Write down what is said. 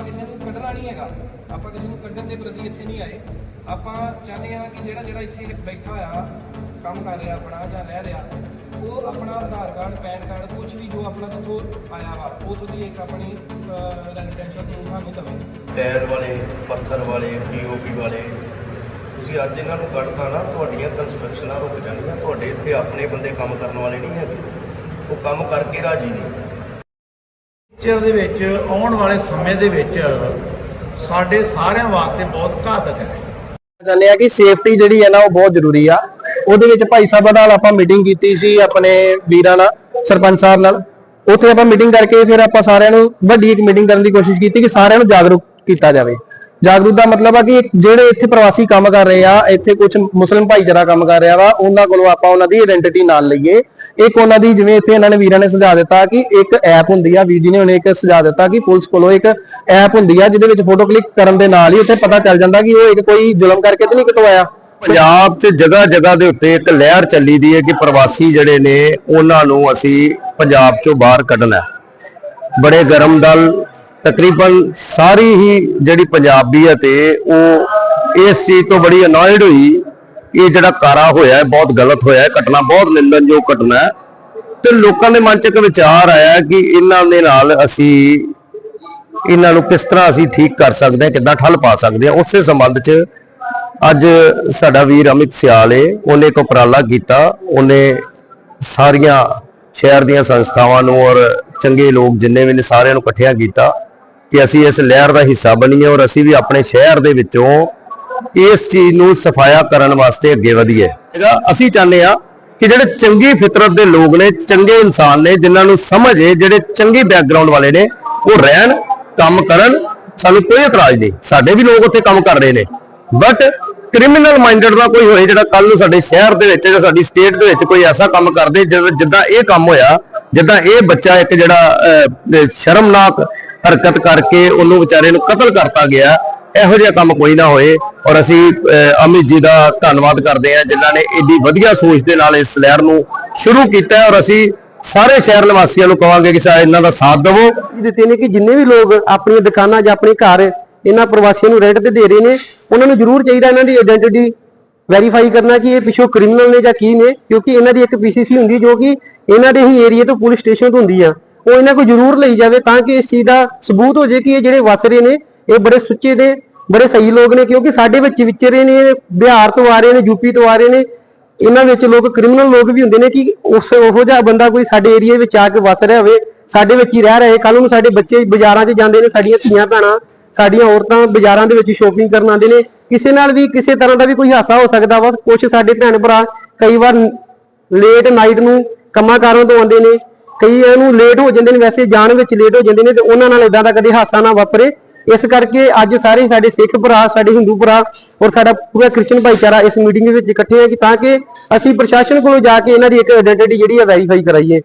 ਕਿਸੇ ਨੂੰ ਕੱਢਣ ਦੇ ਪ੍ਰਤੀ ਇੱਥੇ ਨਹੀਂ ਆਏ। ਆਪਾਂ ਚਾਹੁੰਦੇ ਹਾਂ ਕਿ ਜਿਹੜਾ ਜਿਹੜਾ ਇੱਥੇ ਬੈਠਾ ਹੋਇਆ, ਕੰਮ ਕਰ ਰਿਹਾ ਆਪਣਾ ਜਾਂ ਰਹਿ ਰਿਹਾ, ਉਹ ਆਪਣਾ ਆਧਾਰ ਕਾਰਡ, ਪੈਨ ਕਾਰਡ ਕੁਝ ਵੀ ਜੋ ਆਪਣਾ ਜਿੱਥੋਂ ਆਇਆ ਵਾ, ਉਹ ਦੀ ਇੱਕ ਆਪਣੀ ਰੈਜ਼ੀਡੈਂਸ਼ੀਅਲ ਪ੍ਰੂਫ ਸਾਨੂੰ ਦਵੇ। ਟਾਇਰ ਵਾਲੇ, ਪੱਥਰ ਵਾਲੇ ਪੀਓਪੀ ਵਾਲੇ, ਤੁਸੀਂ ਅੱਜ ਇਹਨਾਂ ਨੂੰ ਕੱਢਤਾ ਨਾ, ਤੁਹਾਡੀਆਂ ਕੰਸਟਰਕਸ਼ਨਾਂ ਰੁਕ ਜਾਣਗੀਆਂ ਤੁਹਾਡੇ ਇੱਥੇ ਆਪਣੇ ਬੰਦੇ ਕੰਮ ਕਰਨ ਵਾਲੇ ਨਹੀਂ ਹੈਗੇ। ਉਹ ਕੰਮ ਕਰਕੇ ਰਾਜੀ ਨਹੀਂ। ਫਿਊਚਰ ਦੇ ਵਿੱਚ, ਆਉਣ ਵਾਲੇ ਸਮੇਂ ਦੇ ਵਿੱਚ ਸਾਡੇ ਸਾਰਿਆਂ ਵਾਸਤੇ ਬਹੁਤ ਘਾਤਕ ਹੈ। ਚਾਹੁੰਦੇ ਆ ਕਿ ਸੇਫਟੀ ਜਿਹੜੀ ਹੈ ਨਾ ਉਹ ਬਹੁਤ ਜ਼ਰੂਰੀ ਆ। ਉਹਦੇ ਵਿੱਚ ਭਾਈ ਸਾਹਿਬ ਨਾਲ ਆਪਾਂ ਮੀਟਿੰਗ ਕੀਤੀ ਸੀ, ਆਪਣੇ ਵੀਰਾਂ ਨਾਲ, ਸਰਪੰਚ ਸਾਹਿਬ ਨਾਲ। ਉੱਥੇ ਆਪਾਂ ਮੀਟਿੰਗ ਕਰਕੇ ਫਿਰ ਆਪਾਂ ਸਾਰਿਆਂ ਨੂੰ ਵੱਡੀ ਇੱਕ ਮੀਟਿੰਗ ਕਰਨ ਦੀ ਕੋਸ਼ਿਸ਼ ਕੀਤੀ ਕਿ ਸਾਰਿਆਂ ਨੂੰ ਜਾਗਰੂਕ ਕੀਤਾ ਜਾਵੇ। ਜਾਗਰੂਕ ਦਾ ਮਤਲਬ ਆ ਕਿ ਜਿਹੜੇ ਇੱਥੇ ਪ੍ਰਵਾਸੀ ਕੰਮ ਕਰ ਰਹੇ ਆ, ਇੱਥੇ ਕੁਝ ਮੁਸਲਿਮ ਭਾਈਚਾਰਾ ਕੰਮ ਕਰ ਰਿਹਾ ਵਾ, ਉਹਨਾਂ ਕੋਲੋਂ ਆਪਾਂ ਉਹਨਾਂ ਦੀ ਆਇਡੈਂਟੀਟੀ ਨਾਲ ਲਈਏ। ਇੱਕ ਉਹਨਾਂ ਦੀ ਜਿਵੇਂ ਇੱਥੇ ਇਹਨਾਂ ਨੇ ਵੀਰਾਂ ਨੇ ਸੁਝਾ ਦਿੱਤਾ ਕਿ ਇੱਕ ਐਪ ਹੁੰਦੀ ਆ, ਵੀਰ ਜੀ ਨੇ ਉਹਨੇ ਇੱਕ ਸੁਝਾ ਦਿੱਤਾ ਕਿ ਪੁਲਿਸ ਕੋਲੋਂ ਇੱਕ ਐਪ ਹੁੰਦੀ ਆ, ਜਿਹਦੇ ਵਿੱਚ ਫੋਟੋ ਕਲਿੱਕ ਕਰਨ ਦੇ ਨਾਲ ਹੀ ਉੱਥੇ ਪਤਾ ਚੱਲ ਜਾਂਦਾ ਕਿ ਉਹ ਇੱਕ ਕੋਈ ਜ਼ੁਲਮ ਕਰਕੇ ਤੇ ਨਹੀਂ ਕਿਤੋਂ ਆਇਆ। ਪੰਜਾਬ 'ਚ ਜਗ੍ਹਾ ਜਗ੍ਹਾ ਦੇ ਉੱਤੇ ਇੱਕ ਲਹਿਰ ਚੱਲੀ ਦੀ ਹੈ ਕਿ ਪ੍ਰਵਾਸੀ ਜਿਹੜੇ ਨੇ, ਉਹਨਾਂ ਨੂੰ ਅਸੀਂ ਪੰਜਾਬ 'ਚੋਂ ਬਾਹਰ ਕੱਢਣਾ ਬੜੇ ਗਰਮ ਦਲ ਤਕਰੀਬਨ ਸਾਰੀ ਹੀ ਜਿਹੜੀ ਪੰਜਾਬੀਅਤ ਹੈ ਉਹ ਇਸ ਚੀਜ਼ ਤੋਂ ਬੜੀ ਅਨੋਇਡ ਹੋਈ। ਇਹ ਜਿਹੜਾ ਕਾਰਾ ਹੋਇਆ ਹੈ ਬਹੁਤ ਗਲਤ ਹੋਇਆ ਹੈ ਘਟਨਾ ਬਹੁਤ ਨਿੰਦਨਯੋਗ ਘਟਨਾ ਹੈ। ਤੇ ਲੋਕਾਂ ਦੇ ਮਨ 'ਚ ਇੱਕ ਵਿਚਾਰ ਆਇਆ ਕਿ ਇਹਨਾਂ ਦੇ ਨਾਲ ਅਸੀਂ, ਇਹਨਾਂ ਨੂੰ ਕਿਸ ਤਰ੍ਹਾਂ ਅਸੀਂ ਠੀਕ ਕਰ ਸਕਦੇ ਹਾਂ, ਕਿੱਦਾਂ ਠੱਲ ਪਾ ਸਕਦੇ ਹਾਂ। ਉਸੇ ਸੰਬੰਧ 'ਚ ਅੱਜ ਸਾਡਾ ਵੀਰ ਅਮਿਤ ਸਿਆਲ ਏ, ਉਹਨੇ ਇੱਕ ਉਪਰਾਲਾ ਕੀਤਾ। ਉਹਨੇ ਸਾਰੀਆਂ ਸ਼ਹਿਰ ਦੀਆਂ ਸੰਸਥਾਵਾਂ ਨੂੰ ਔਰ ਚੰਗੇ ਲੋਕ ਜਿੰਨੇ ਵੀ ਨੇ ਸਾਰਿਆਂ ਨੂੰ ਇਕੱਠਿਆਂ ਕੀਤਾ। ਕਿ ਅਸੀਂ ਇਸ ਲਹਿਰ ਦਾ ਹਿੱਸਾ ਬਣੀਏ ਔਰ ਅਸੀਂ ਵੀ ਆਪਣੇ ਸ਼ਹਿਰ ਦੇ ਵਿੱਚੋਂ ਇਸ ਚੀਜ਼ ਨੂੰ ਸਫਾਇਆ ਕਰਨ ਵਾਸਤੇ ਅੱਗੇ ਵਧੀਏ। ਹੈਗਾ ਅਸੀਂ ਚਾਹੁੰਦੇ ਆ ਕਿ ਜਿਹੜੇ ਚੰਗੀ ਫਿਤਰਤ ਦੇ ਲੋਕ ਨੇ ਚੰਗੇ ਇਨਸਾਨ ਨੇ ਜਿਨ੍ਹਾਂ ਨੂੰ ਸਮਝ ਹੈ ਜਿਹੜੇ ਚੰਗੀ ਬੈਕਗ੍ਰਾਉਂਡ ਵਾਲੇ ਨੇ ਉਹ ਰਹਿਣ ਕੰਮ ਕਰਨ ਸਾਨੂੰ ਕੋਈ ਇਤਰਾਜ਼ ਨਹੀਂ। ਸਾਡੇ ਵੀ ਲੋਕ ਉੱਥੇ ਕੰਮ ਕਰ ਰਹੇ ਨੇ। ਬਟ ਕ੍ਰਿਮੀਨਲ ਮਾਈਂਡਡ ਦਾ ਕੋਈ ਹੋਏ ਜਿਹੜਾ ਕੱਲ ਨੂੰ ਸਾਡੇ ਸ਼ਹਿਰ ਦੇ ਵਿੱਚ ਜਾਂ ਸਾਡੀ ਸਟੇਟ ਦੇ ਵਿੱਚ ਕੋਈ ਐਸਾ ਕੰਮ ਕਰਦੇ ਜਿੱਦਾਂ ਜਿੱਦਾਂ ਇਹ ਕੰਮ ਹੋਇਆ ਜਿੱਦਾਂ ਇਹ ਬੱਚਾ ਇੱਕ ਜਿਹੜਾ ਅਹ, ਸ਼ਰਮਨਾਕ ਹਰਕਤ ਕਰਕੇ ਉਹਨੂੰ ਵਿਚਾਰੇ ਨੂੰ ਕਤਲ ਕਰਤਾ ਗਿਆ। ਇਹੋ ਜਿਹਾ ਕੰਮ ਕੋਈ ਨਾ ਹੋਏ ਔਰ ਅਸੀਂ ਅਮਿਤ ਜੀ ਦਾ ਧੰਨਵਾਦ ਕਰਦੇ ਹਾਂ, ਜਿਨ੍ਹਾਂ ਨੇ ਏਡੀ ਵਧੀਆ ਸੋਚ ਦੇ ਨਾਲ ਇਸ ਲਹਿਰ ਨੂੰ ਸ਼ੁਰੂ ਕੀਤਾ ਔਰ ਅਸੀਂ ਸਾਰੇ ਸ਼ਹਿਰ ਨਿਵਾਸੀਆਂ ਨੂੰ ਕਹਾਂਗੇ ਕਿ ਸਾ, ਇਹਨਾਂ ਦਾ ਸਾਥ ਦਿਵੋ। ਦਿੱਤੇ ਨੇ ਕਿ ਜਿੰਨੇ ਵੀ ਲੋਕ ਆਪਣੀਆਂ ਦੁਕਾਨਾਂ ਜਾਂ ਆਪਣੇ ਘਰ, ਇਹਨਾਂ ਪ੍ਰਵਾਸੀਆਂ ਨੂੰ ਰੈਂਟ ਤੇ ਦੇ ਰਹੇ ਨੇ, ਉਹਨਾਂ ਨੂੰ ਜ਼ਰੂਰ ਚਾਹੀਦਾ ਇਹਨਾਂ ਦੀ ਆਇਡੈਂਟੀਟੀ ਵੈਰੀਫਾਈ ਕਰਨਾ ਕਿ ਇਹ ਪਿੱਛੋਂ ਕ੍ਰਿਮੀਨਲ ਨੇ ਜਾਂ ਕੀ ਨੇ, ਕਿਉਂਕਿ ਇਹਨਾਂ ਦੀ ਇੱਕ ਪੀਸੀਸੀ ਹੁੰਦੀ ਜੋ ਕਿ ਇਹਨਾਂ ਦੇ ਹੀ ਏਰੀਆ ਤੋਂ ਪੁਲਿਸ ਸਟੇਸ਼ਨ ਤੋਂ ਹੁੰਦੀ ਆ। ਉਹ ਇਹਨਾਂ ਕੋਲ ਜ਼ਰੂਰ ਲਈ ਜਾਵੇ ਤਾਂ ਕਿ ਇਸ ਚੀਜ਼ ਦਾ ਸਬੂਤ ਹੋ ਜਾਏ ਕਿ ਇਹ ਜਿਹੜੇ ਵਸ ਰਹੇ ਨੇ, ਇਹ ਬੜੇ ਸੁੱਚੇ ਦੇ ਬੜੇ ਸਹੀ ਲੋਕ ਨੇ, ਕਿਉਂਕਿ ਸਾਡੇ ਵਿੱਚ ਵਿਚਰੇ ਨੇ, ਬਿਹਾਰ ਤੋਂ ਆ ਰਹੇ ਨੇ ਯੂਪੀ ਤੋਂ ਆ ਰਹੇ ਨੇ, ਇਹਨਾਂ ਵਿੱਚ ਲੋਕ ਕ੍ਰਿਮੀਨਲ ਲੋਕ ਵੀ ਹੁੰਦੇ ਨੇ ਕਿ ਉਸ ਉਹੋ ਜਿਹਾ ਬੰਦਾ ਕੋਈ ਸਾਡੇ ਏਰੀਆ ਵਿੱਚ ਆ ਕੇ ਵਸ ਰਿਹਾ ਹੋਵੇ, ਸਾਡੇ ਵਿੱਚ ਹੀ ਰਹਿ ਰਹੇ ਹੈ ਕੱਲ ਨੂੰ ਸਾਡੇ ਬੱਚੇ ਬਾਜ਼ਾਰਾਂ 'ਚ ਜਾਂਦੇ ਨੇ, ਸਾਡੀਆਂ ਧੀਆਂ ਭੈਣਾਂ, ਸਾਡੀਆਂ ਔਰਤਾਂ ਬਾਜ਼ਾਰਾਂ ਦੇ ਵਿੱਚ ਸ਼ੋਪਿੰਗ ਕਰਨ ਆਉਂਦੇ ਨੇ, ਕਿਸੇ ਨਾਲ ਵੀ ਕਿਸੇ ਤਰ੍ਹਾਂ ਦਾ ਵੀ ਕੋਈ ਹਾਸਾ ਹੋ ਸਕਦਾ ਵਾ ਕੁਝ ਸਾਡੇ ਭੈਣ ਭਰਾ ਕਈ ਵਾਰ ਲੇਟ ਨਾਈਟ ਨੂੰ ਕੰਮਾਂ ਕਾਰਾਂ ਤੋਂ ਆਉਂਦੇ ਨੇ ਕਈ ਇਹਨੂੰ ਲੇਟ ਹੋ ਜਾਂਦੇ ਨੇ, ਵੈਸੇ ਜਾਣ ਵਿੱਚ ਲੇਟ ਹੋ ਜਾਂਦੇ ਨੇ ਤੇ ਉਹਨਾਂ ਨਾਲ ਇਦਾਂ ਦਾ ਕਦੇ ਹਾਸਾ ਨਾ ਵਾਪਰੇ। ਇਸ ਕਰਕੇ ਅੱਜ ਸਾਰੇ ਸਾਡੇ ਸਿੱਖ ਭਰਾ, ਸਾਡੇ ਹਿੰਦੂ ਭਰਾ ਔਰ ਸਾਡਾ ਪੂਰਾ ਕ੍ਰਿਸਚਨ ਭਾਈਚਾਰਾ ਇਸ ਮੀਟਿੰਗ ਵਿੱਚ ਇਕੱਠੇ ਹੈ ਕਿ ਤਾਂ ਕਿ ਅਸੀਂ ਪ੍ਰਸ਼ਾਸਨ ਕੋਲੋਂ ਜਾ ਕੇ ਇਹਨਾਂ ਦੀ ਇੱਕ ਆਇਡੈਂਟੀਟੀ ਜਿਹੜੀ ਆ ਵੈਰੀਫਾਈ ਕਰਾਈਏ।